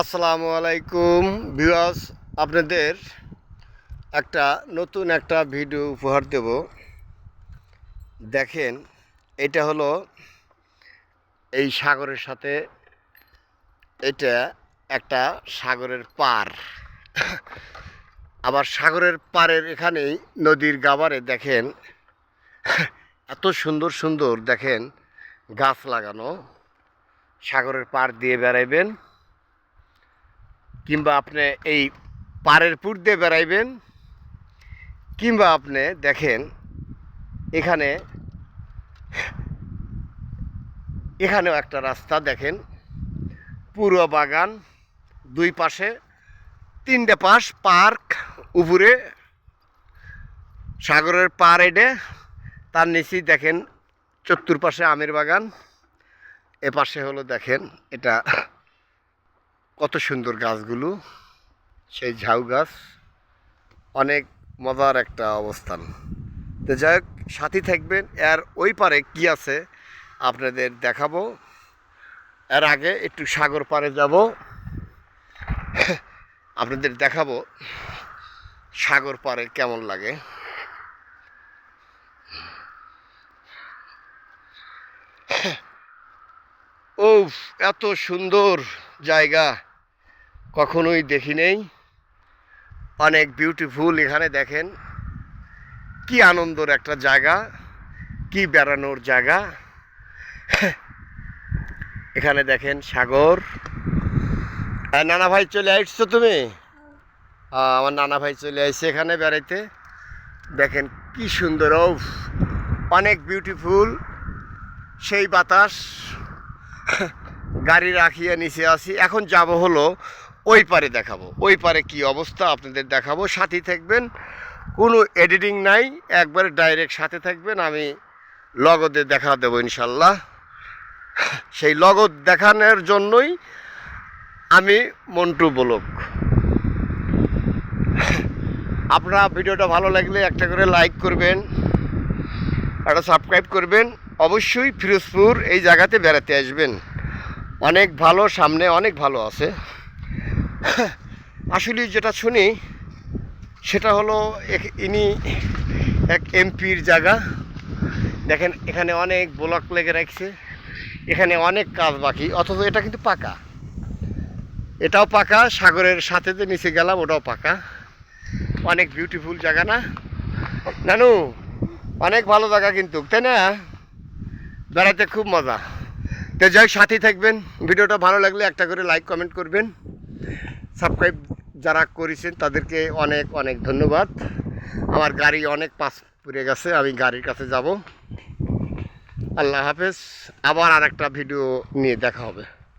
আসসালামু আলাইকুম, ভিউয়ার্স, আপনাদের একটা নতুন একটা ভিডিও উপহার দেব। দেখেন, এটা হলো এই সাগরের সাথে, এটা একটা সাগরের পার। আবার সাগরের পাড়ের এখানেই নদীর গাবারে দেখেন, এত সুন্দর সুন্দর দেখেন গাছ লাগানো। সাগরের পাড় দিয়ে বেড়াইবেন। কিংবা আপনি এই পাড়ের পুর দিয়ে বেড়াইবেন, কিংবা আপনি দেখেন এখানে, এখানেও একটা রাস্তা দেখেন, পুরো বাগান, দুই পাশে, তিনটে পাশ, পার্ক, উপরে, সাগরের পার এডে, তার নিচেই দেখেন চতুর্পাশে আমের বাগান এ পাশে হলো দেখেন এটা কত সুন্দর গাছগুলো, সেই ঝাউ গাছ, অনেক মজার একটা অবস্থান। তো যাই হোক, সাথী থাকবেন, এর ওই পারে কি আছে আপনাদের দেখাবো। এর আগে একটু সাগর পাড়ে যাব। আপনাদের দেখাবো সাগর পাড়ে কেমন লাগে। ও এত সুন্দর জায়গা। কখনোই দেখি নেই। অনেক বিউটিফুল এখানে দেখেন। কি আনন্দর একটা জায়গা, কি বেড়ানোর জায়গা। এখানে দেখেন সাগর। নানা ভাই চলে আসছো তুমি? আমার নানা ভাই চলে আসছে এখানে বেড়াইতে। দেখেন কি সুন্দর অনেক বিউটিফুল সেই বাতাস, গাড়ি রাখিয়ে নিচে আসি। এখন যাব হলো ওই পারে দেখাবো। ওই পারে কি অবস্থা আপনাদের দেখাবো। সাথে থাকবেন। কোনো এডিটিং নাই। একবারে ডাইরেক্ট সাথে থাকবেন। আমি লগদে দেখা দেবো ইনশাল্লাহ। সেই লগদ দেখানোর জন্যই আমি মন্টু বলক আপনারা ভিডিওটা ভালো লাগলে একটা করে লাইক করবেন। একটা সাবস্ক্রাইব করবেন। অবশ্যই ফিরোজপুর এই জায়গাতে বেড়াতে আসবেন। অনেক ভালো, সামনে অনেক ভালো আছে। আসলে যেটা শুনি, সেটা হলো ইনি এক এমপির জায়গা। দেখেন, এখানে অনেক ব্লক লেগে রাখছে। এখানে অনেক কাজ বাকি, অথচ এটা কিন্তু পাকা। এটাও পাকা, সাগরের সাথে যে নিচে গেলাম, ওটাও পাকা। অনেক বিউটিফুল জায়গা না? নানু, অনেক ভালো জায়গা কিন্তু, তাই না? বেড়াতে খুব মজা। তো যাই সাথে থাকবেন। ভিডিওটা ভালো লাগলে একটা করে লাইক কমেন্ট করবেন। সাবস্ক্রাইব যারা করেছেন তাদেরকে অনেক অনেক ধন্যবাদ। আমার গাড়ি অনেক পাস পুড়ে গেছে, আমি গাড়ির কাছে যাব। আল্লাহ হাফেজ, আবার আর একটা ভিডিও নিয়ে দেখা হবে।